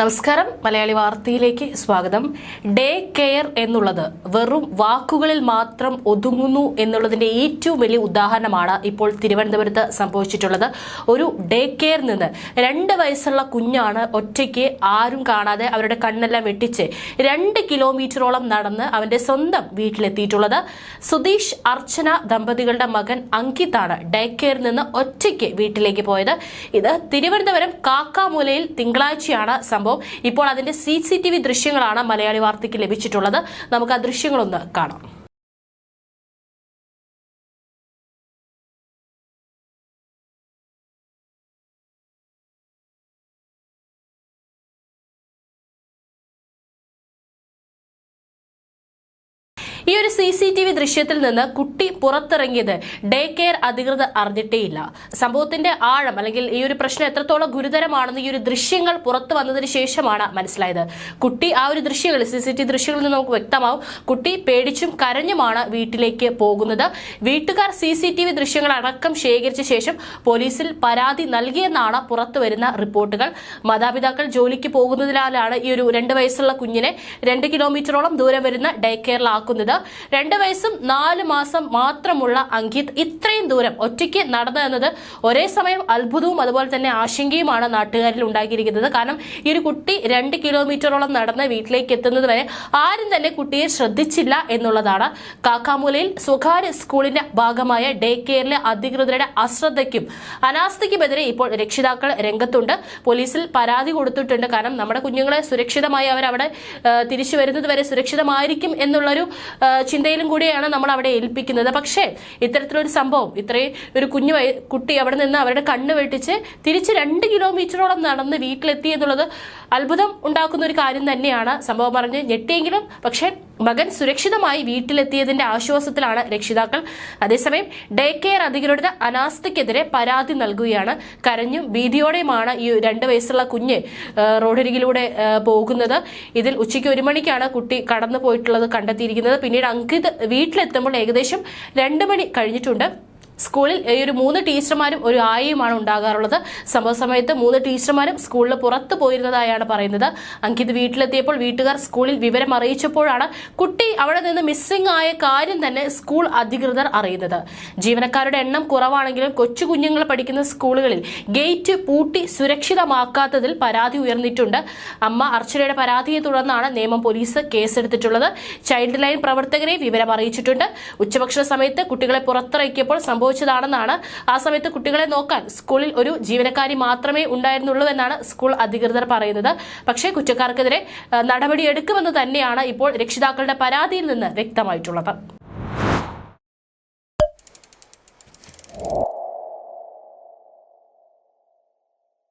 നമസ്കാരം. മലയാളി വാർത്തയിലേക്ക് സ്വാഗതം. ഡേ കെയർ എന്നുള്ളത് വെറും വാക്കുകളിൽ മാത്രം ഒതുങ്ങുന്നു എന്നുള്ളതിന്റെ ഏറ്റവും വലിയ ഉദാഹരണമാണ് ഇപ്പോൾ തിരുവനന്തപുരത്ത് സംഭവിച്ചിട്ടുള്ളത്. ഒരു ഡേ കെയർ നിന്ന് രണ്ട് വയസ്സുള്ള കുഞ്ഞാണ് ഒറ്റയ്ക്ക് ആരും കാണാതെ അവരുടെ കണ്ണെല്ലാം വെട്ടിച്ച് രണ്ട് കിലോമീറ്ററോളം നടന്ന് അവന്റെ സ്വന്തം വീട്ടിലെത്തിയിട്ടുള്ളത്. സുധീഷ് അർച്ചന ദമ്പതികളുടെ മകൻ അങ്കിത്താണ് ഡേ കെയറിൽ നിന്ന് ഒറ്റയ്ക്ക് വീട്ടിലേക്ക് പോയത്. ഇത് തിരുവനന്തപുരം കാക്കാമൂലയിൽ തിങ്കളാഴ്ചയാണ് ഇപ്പോൾ അതിന്റെ സി ദൃശ്യങ്ങളാണ് മലയാളി വാർത്തയ്ക്ക് ലഭിച്ചിട്ടുള്ളത്. നമുക്ക് ആ ദൃശ്യങ്ങളൊന്ന് കാണാം. ഈ ഒരു സി സി ടി വി ദൃശ്യത്തിൽ നിന്ന് കുട്ടി പുറത്തിറങ്ങിയത് ഡേ കെയർ അധികൃതർ അറിഞ്ഞിട്ടേയില്ല. സംഭവത്തിന്റെ ആഴം അല്ലെങ്കിൽ ഈ ഒരു പ്രശ്നം എത്രത്തോളം ഗുരുതരമാണെന്ന് ഈ ഒരു ദൃശ്യങ്ങൾ പുറത്തു വന്നതിന് ശേഷമാണ് മനസ്സിലായത്. കുട്ടി ആ ഒരു ദൃശ്യങ്ങൾ സി സി ടി ദൃശ്യങ്ങളിൽ നിന്ന് നമുക്ക് വ്യക്തമാവും. കുട്ടി പേടിച്ചും കരഞ്ഞുമാണ് വീട്ടിലേക്ക് പോകുന്നത്. വീട്ടുകാർ സി സി ടി വി ദൃശ്യങ്ങൾ അടക്കം ശേഖരിച്ച ശേഷം പോലീസിൽ പരാതി നൽകിയെന്നാണ് പുറത്തു വരുന്ന റിപ്പോർട്ടുകൾ. മാതാപിതാക്കൾ ജോലിക്ക് പോകുന്നതിനാലാണ് ഈ ഒരു രണ്ട് വയസ്സുള്ള കുഞ്ഞിനെ രണ്ട് കിലോമീറ്ററോളം ദൂരം വരുന്ന ഡേ കെയറിലാക്കുന്നത്. രണ്ട് വയസ്സും നാല് മാസം മാത്രമുള്ള അങ്കിത് ഇത്രയും ദൂരം ഒറ്റയ്ക്ക് നടന്നു എന്നത് ഒരേ സമയം അത്ഭുതവും അതുപോലെ തന്നെ ആശങ്കയുമാണ് നാട്ടുകാരിൽ ഉണ്ടാക്കിയിരിക്കുന്നത്. കാരണം ഈ ഒരു കുട്ടി രണ്ട് കിലോമീറ്ററോളം നടന്ന് വീട്ടിലേക്ക് എത്തുന്നത് വരെ ആരും തന്നെ കുട്ടിയെ ശ്രദ്ധിച്ചില്ല എന്നുള്ളതാണ്. കാക്കാമൂലയിൽ സ്വകാര്യ സ്കൂളിന്റെ ഭാഗമായ ഡേ കെയറിലെ അധികൃതരുടെ അശ്രദ്ധയ്ക്കും അനാസ്ഥയ്ക്കുമെതിരെ ഇപ്പോൾ രക്ഷിതാക്കൾ രംഗത്തുണ്ട്. പോലീസിൽ പരാതി കൊടുത്തിട്ടുണ്ട്. കാരണം നമ്മുടെ കുഞ്ഞുങ്ങളെ സുരക്ഷിതമായി അവർ അവിടെ തിരിച്ചു വരുന്നത് വരെ സുരക്ഷിതമായിരിക്കും എന്നുള്ളൊരു ചിന്തയിലും കൂടിയാണ് നമ്മൾ അവിടെ ഏൽപ്പിക്കുന്നത്. പക്ഷേ ഇത്തരത്തിലൊരു സംഭവം ഇത്രയും ഒരു കുഞ്ഞു കുട്ടി അവിടെ നിന്ന് അവരുടെ കണ്ണ് വെട്ടിച്ച് തിരിച്ച് രണ്ട് കിലോമീറ്ററോളം നടന്ന് വീട്ടിലെത്തി എന്നുള്ളത് അത്ഭുതം ഉണ്ടാക്കുന്ന ഒരു കാര്യം തന്നെയാണ്. സംഭവം പറഞ്ഞ് ഞെട്ടിയെങ്കിലും പക്ഷേ മകൻ സുരക്ഷിതമായി വീട്ടിലെത്തിയതിന്റെ ആശ്വാസത്തിലാണ് രക്ഷിതാക്കൾ. അതേസമയം ഡേ കെയർ അധികൃതരുടെ അനാസ്ഥയ്ക്കെതിരെ പരാതി നൽകുകയാണ്. കരഞ്ഞും ഭീതിയോടെയുമാണ് ഈ രണ്ട് വയസ്സുള്ള കുഞ്ഞ് റോഡരികിലൂടെ പോകുന്നത്. ഇതിൽ ഉച്ചയ്ക്ക് ഒരു മണിക്കാണ് കുട്ടി കടന്നു പോയിട്ടുള്ളത് കണ്ടെത്തിയിരിക്കുന്നത്. പിന്നീട് അങ്കിത് വീട്ടിലെത്തുമ്പോൾ ഏകദേശം രണ്ട് മണി കഴിഞ്ഞിട്ടുണ്ട്. സ്കൂളിൽ ഈ ഒരു മൂന്ന് ടീച്ചർമാരും ഒരു ആയയുമാണ് ഉണ്ടാകാറുള്ളത്. സംഭവ സമയത്ത് മൂന്ന് ടീച്ചർമാരും സ്കൂളിൽ പുറത്തു പോയിരുന്നതായാണ് പറയുന്നത്. അങ്കിത് വീട്ടിലെത്തിയപ്പോൾ വീട്ടുകാർ സ്കൂളിൽ വിവരം അറിയിച്ചപ്പോഴാണ് കുട്ടി അവിടെ നിന്ന് മിസ്സിംഗ് ആയ കാര്യം തന്നെ സ്കൂൾ അധികൃതർ അറിയുന്നത്. ജീവനക്കാരുടെ എണ്ണം കുറവാണെങ്കിലും കൊച്ചു കുഞ്ഞുങ്ങൾ പഠിക്കുന്ന സ്കൂളുകളിൽ ഗേറ്റ് പൂട്ടി സുരക്ഷിതമാക്കാത്തതിൽ പരാതി ഉയർന്നിട്ടുണ്ട്. അമ്മ അർച്ചനയുടെ പരാതിയെ തുടർന്നാണ് നിയമം പോലീസ് കേസെടുത്തിട്ടുള്ളത്. ചൈൽഡ് ലൈൻ പ്രവർത്തകരെ വിവരം അറിയിച്ചിട്ടുണ്ട്. ഉച്ചഭക്ഷണ സമയത്ത് കുട്ടികളെ പുറത്തിറക്കിയപ്പോൾ സംഭവിച്ചതാണെന്നാണ് ആ സമയത്ത് കുട്ടികളെ നോക്കാൻ സ്കൂളിൽ ഒരു ജീവനക്കാരി മാത്രമേ ഉണ്ടായിരുന്നുള്ളൂ എന്നാണ് സ്കൂൾ അധികൃതർ പറയുന്നത്. പക്ഷേ കുറ്റക്കാർക്കെതിരെ നടപടിയെടുക്കുമെന്ന് തന്നെയാണ് ഇപ്പോൾ രക്ഷിതാക്കളുടെ പരാതിയിൽ നിന്ന് വ്യക്തമായിട്ടുള്ളത്.